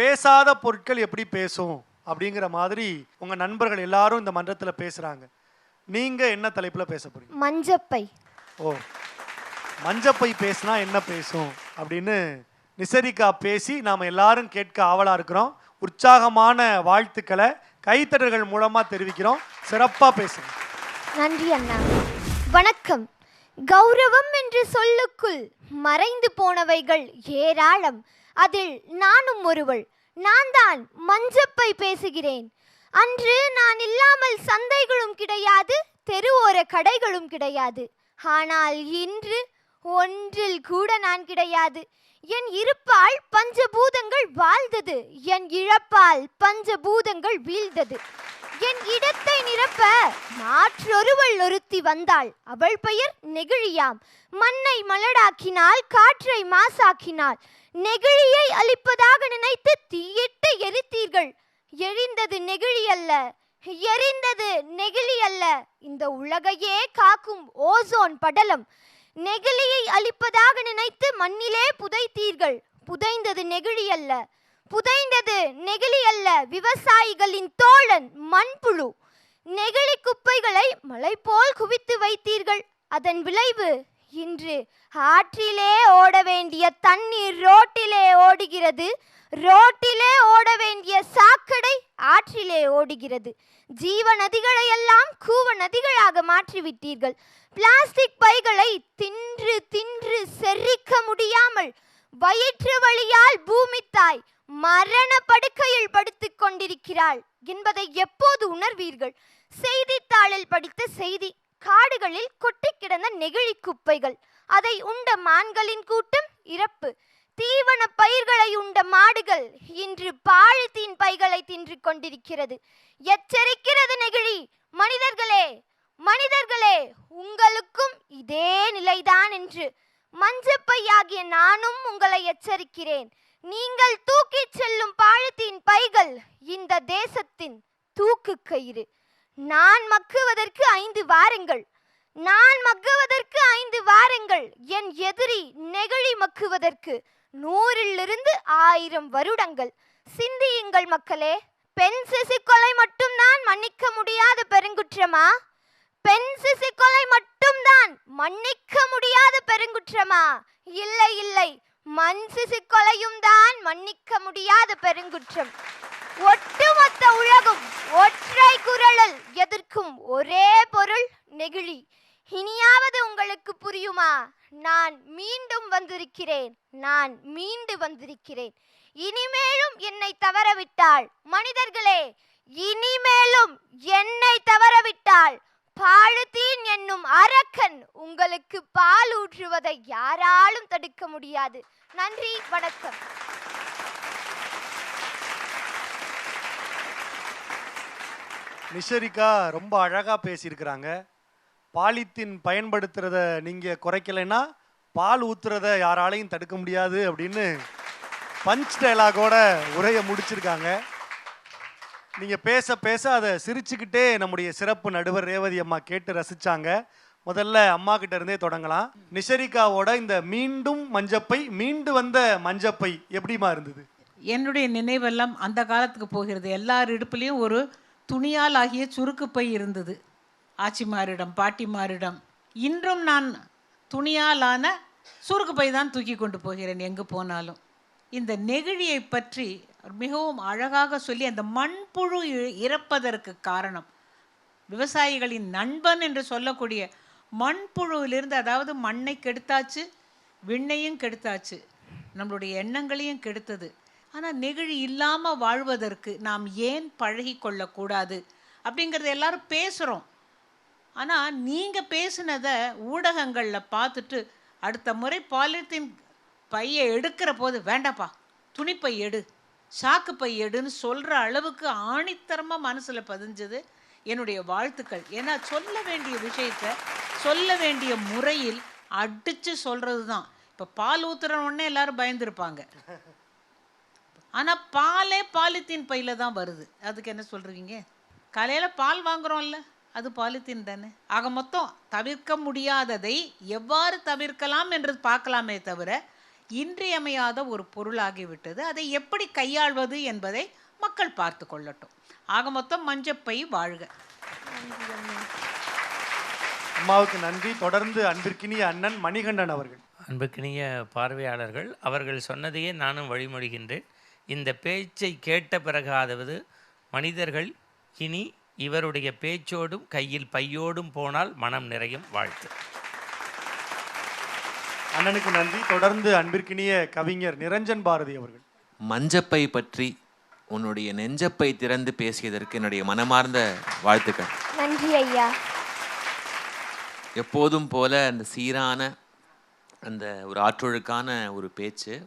பேசாத பொருட்கள் எப்படி பேசும் அப்படிங்கிற மாதிரி உங்க நண்பர்கள் எல்லாரும் இந்த மன்றத்துல பேசுறாங்க. நீங்க என்ன தலைப்புல பேச போறீங்க? மஞ்சப்பை. ஓ மஞ்சப்பை பேசினா என்ன பேசும் அப்படின்னு நிசரிகா பேசி நாம் எல்லாரும் கேட்க ஆவலா இருக்கிறோம். உற்சாகமான வாழ்த்துக்களை கைத்தட்டல்கள் மூலமா தெரிவிக்கிறோம். சிறப்பா பேசுங்க. நன்றி அண்ணா. வணக்கம். கௌரவம் என்று சொல்லுக்குள் மறைந்து போனவைகள் ஏராளம். அதில் நானும் ஒருவள். நான் தான் மஞ்சப்பை பேசுகிறேன். அன்று நான் இல்லாமல் சந்தைகளும் கிடையாது தெருவோர கடைகளும் கிடையாது. ஆனால் இன்று ஒன்றில் கூட நான் கிடையாது. என் இருப்பால் பஞ்சபூதங்கள் வாழ்ந்தது என் இழப்பால் பஞ்சபூதங்கள் வீழ்ந்தது. என் இடத்தை நிரப்ப மாற்றொருவள் ஒருத்தி வந்தாள். அவள் பெயர் நெகிழியாம். மண்ணை மலடாக்கினாள் காற்றை மாசாக்கினாள் நெகிழியை அழிப்பதாக நினைத்து தீயிட்டு எரித்தீர்கள். எரிந்தது நெகிழி அல்ல. எரிந்தது நெகிழி அல்ல. இந்த உலகையே காக்கும் ஓசோன் படலம். நெகிழியை அழிப்பதாக நினைத்து மண்ணிலே புதைத்தீர்கள். புதைந்தது நெகிழி அல்ல. புதைந்தது நெகிழி அல்ல விவசாயிகளின் தோழன் மண்புழு. நெகிழி குப்பைகளை மலை போல் குவித்து வைத்தீர்கள். அதன் விளைவு இன்று ஆற்றிலே ஓட வேண்டிய தண்ணீர் ரோட்டிலே ஓடுகிறது. ரோட்டிலே ஓட வேண்டிய சாக்கடை ஆற்றிலே ஓடுகிறது. ஜீவ நதிகளை எல்லாம் கூவ நதிகளாக மாற்றிவிட்டீர்கள். பிளாஸ்டிக் பைகளை தின்று தின்று செரிக்க முடியாமல் வயிற்று வழியால் பூமி தாய் மரண படுக்கையில் படுத்துக் கொண்டிருக்கிறாள் என்பதை எப்போது உணர்வீர்கள்? செய்தித்தாளில் படித்த செய்தி காடுகளில் கொட்டி கிடந்த நெகிழி குப்பைகள் அதை உண்ட மான்களின் கூட்டம் இறப்பு தீவன பயிர்களை உண்ட மாடுகள் இன்று பாலித்தீன் பைகளை தின்று கொண்டிருக்கிறது. எச்சரிக்கிறது நெகிழி மனிதர்களே மனிதர்களே உங்களுக்கும் இதே நிலைதான் என்று. மஞ்சப்பையாகிய நானும் உங்களை எச்சரிக்கிறேன். நீங்கள் தூக்கிச் செல்லும் பாழத்தின் பைகள் இந்த தேசத்தின் தூக்கு கயிறு. நான் மக்குவதற்கு ஐந்து வாரங்கள். நான் மக்குவதற்கு ஐந்து வாரங்கள். என் எதிரி நெகிழி மக்குவதற்கு நூறிலிருந்து ஆயிரம் வருடங்கள். சிந்தியுங்கள் மக்களே பெண் சிசு கொலை மட்டும்தான் மன்னிக்க முடியாத பெருங்குற்றமா? பெண் சிசு கொலை மட்டும்தான் மன்னிக்க முடியாத பெருங்குற்றமா? இல்லை இல்லை. மண் சிசு கொலையும் தான் மன்னிக்க முடியாத பெருங்குற்றம். ஒட்டுமொத்த உலகும் ஒற்றை குரலில் எதிர்க்கும் ஒரே பொருள் நெகிழி. இனியாவது உங்களுக்கு புரியுமா? நான் மீண்டும் வந்திருக்கிறேன். நான் மீண்டு வந்திருக்கிறேன். இனிமேலும் என்னை தவறவிட்டால் மனிதர்களே இனி என்னை தவறவிட்டால் பாழுத்தீன் என்னும் அரக்கன் உங்களுக்கு பால் ஊற்றுவதை யாராலும் தடுக்க முடியாது நன்றி வணக்கம். நிஷரிகா ரொம்ப அழகா பேசியிருக்கிறாங்க. பாலித்தீன் பயன்படுத்துறத நீங்க குறைக்கலைன்னா பால் ஊத்துறத யாராலையும் தடுக்க முடியாது அப்படின்னு பஞ்ச் டைலாகோட உரையை முடிச்சிருக்காங்க. நீங்க பேச பேச அதை சிரிச்சுக்கிட்டே நம்முடைய சிறப்பு நடுவர் ரேவதி அம்மா கேட்டு ரசிச்சாங்க. முதல்ல அம்மா கிட்ட இருந்தே தொடங்கலாம். நிஷரிகாவோட இந்த மீண்டும் மஞ்சப்பை மீண்டு வந்த மஞ்சப்பை எப்படிமா இருந்தது? என்னுடைய நினைவெல்லாம் அந்த காலத்துக்கு போகிறது. எல்லார் இடுப்புலையும் ஒரு துணியால் ஆகிய சுருக்குப்பை இருந்தது. ஆச்சிமாரிடம் பாட்டிமாரிடம். இன்றும் நான் துணியாலான சுருக்குப்பை தான் தூக்கி கொண்டு போகிறேன் எங்கு போனாலும். இந்த நெகிழியை பற்றி மிகவும் அழகாக சொல்லி அந்த மண்புழு இ- இறப்பதற்கு காரணம். விவசாயிகளின் நண்பன் என்று சொல்லக்கூடிய மண்புழுவிலிருந்து அதாவது மண்ணை கெடுத்தாச்சு விண்ணையும் கெடுத்தாச்சு. நம்மளுடைய எண்ணங்களையும் கெடுத்தது. ஆனால் நெகிழி இல்லாமல் வாழ்வதற்கு நாம் ஏன் பழகி கொள்ளக்கூடாது அப்படிங்கிறத எல்லாரும் பேசுகிறோம் ஆனால் நீங்கள் பேசுனதை ஊடகங்களில் பார்த்துட்டு அடுத்த முறை பாலித்தீன் பையை எடுக்கிற போது வேண்டாப்பா துணிப்பை எடு. சாக்கு பை எடுன்னு சொல்கிற அளவுக்கு ஆணித்தரமாக மனசில் பதிஞ்சது என்னுடைய வாழ்த்துக்கள். ஏன்னா சொல்ல வேண்டிய விஷயத்த சொல்ல வேண்டிய முறையில் அடித்து சொல்கிறது தான் இப்போ பால் ஊற்றுறவுடனே உடனே எல்லாரும் பயந்துருப்பாங்க. ஆனால் பாலே பாலித்தீன் பையில தான் வருது. அதுக்கு என்ன சொல்கிறீங்க காலையில் பால் வாங்குறோம்ல அது பாலித்தீன் தானே? ஆக மொத்தம் தவிர்க்க முடியாததை எவ்வாறு தவிர்க்கலாம் என்று பார்க்கலாமே தவிர இன்றியமையாத ஒரு பொருளாகிவிட்டது. அதை எப்படி கையாள்வது என்பதை மக்கள் பார்த்து கொள்ளட்டும். ஆக மொத்தம் மஞ்சப்பை வாழ்க. அம்மாவுக்கு நன்றி. தொடர்ந்து அன்பிற்கினிய அண்ணன் மணிகண்டன் அவர்கள். அன்புக்கினிய பார்வையாளர்கள் அவர்கள் சொன்னதையே நானும் வழிமொழிகின்றேன். இந்த பேச்சை கேட்ட பிறகாவது மனிதர்கள் இனி இவருடைய பேச்சோடும் கையில் பையோடும் போனால் மனம் நிறையும் வாழ்த்து. அண்ணனுக்கு நன்றி. தொடர்ந்து அன்பிற்கினிய கவிஞர் நிரஞ்சன் பாரதி அவர்கள். மஞ்சப்பை பற்றி உன்னுடைய நெஞ்சப்பை திறந்து பேசியதற்கு என்னுடைய மனமார்ந்த வாழ்த்துக்கள். நன்றி ஐயா. எப்போதும் போல அந்த சீரான அந்த ஒரு ஆற்றொழுக்கான ஒரு பேச்சு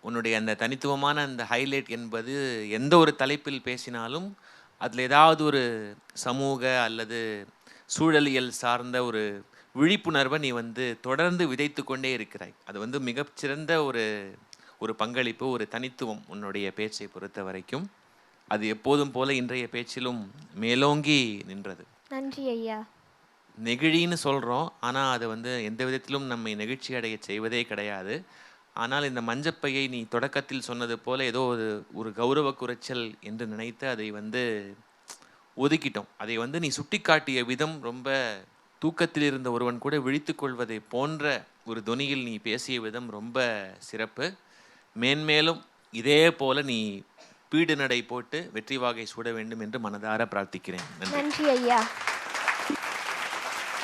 உன்னுடைய அந்த தனித்துவமான அந்த ஹைலைட் என்பது எந்த ஒரு தலைப்பில் பேசினாலும் அதில் ஏதாவது ஒரு சமூக அல்லது சூழலியல் சார்ந்த ஒரு விழிப்புணர்வை நீ வந்து தொடர்ந்து விதைத்து கொண்டே இருக்கிறாய். அது வந்து மிகச்சிறந்த ஒரு ஒரு பங்களிப்பு ஒரு தனித்துவம் உன்னுடைய பேச்சை பொறுத்த வரைக்கும். அது எப்போதும் போல இன்றைய பேச்சிலும் மேலோங்கி நின்றது. நன்றி ஐயா. நெகிழின்னு சொல்கிறோம் ஆனால் அது வந்து எந்த விதத்திலும் நம்மை நெகிழ்ச்சி அடைய செய்வதே கிடையாது. ஆனால் இந்த மஞ்சப்பையை நீ தொடக்கத்தில் சொன்னது போல ஏதோ ஒரு ஒரு கௌரவ குறைச்சல் என்று நினைத்து அதை வந்து ஒதுக்கிட்டோம். அதை வந்து நீ சுட்டிக்காட்டிய விதம் ரொம்ப தூக்கத்தில் இருந்த ஒருவன் கூட விழித்துக் கொள்வதை போன்ற ஒரு தொனியில் நீ பேசிய விதம் ரொம்ப சிறப்பு. மேன்மேலும் இதே போல நீ பீடு நடை போட்டு வெற்றி வாகை சூட வேண்டும் என்று மனதார பிரார்த்திக்கிறேன். நன்றி. ஐயா.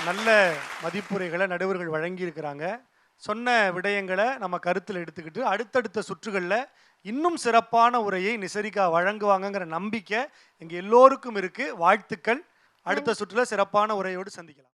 நல்ல மதிப்புரைகளை நடுவர்கள் வழங்கியிருக்கிறாங்க. சொன்ன விடயங்களை நம்ம கருத்தில் எடுத்துக்கிட்டு அடுத்தடுத்த சுற்றுகளில் இன்னும் சிறப்பான உரையை நிசரிகா வழங்குவாங்கங்கிற நம்பிக்கை எங்கள் எல்லோருக்கும் இருக்கு. வாழ்த்துக்கள். அடுத்த சுற்றுல சிறப்பான உரையோடு சந்திக்கலாம்.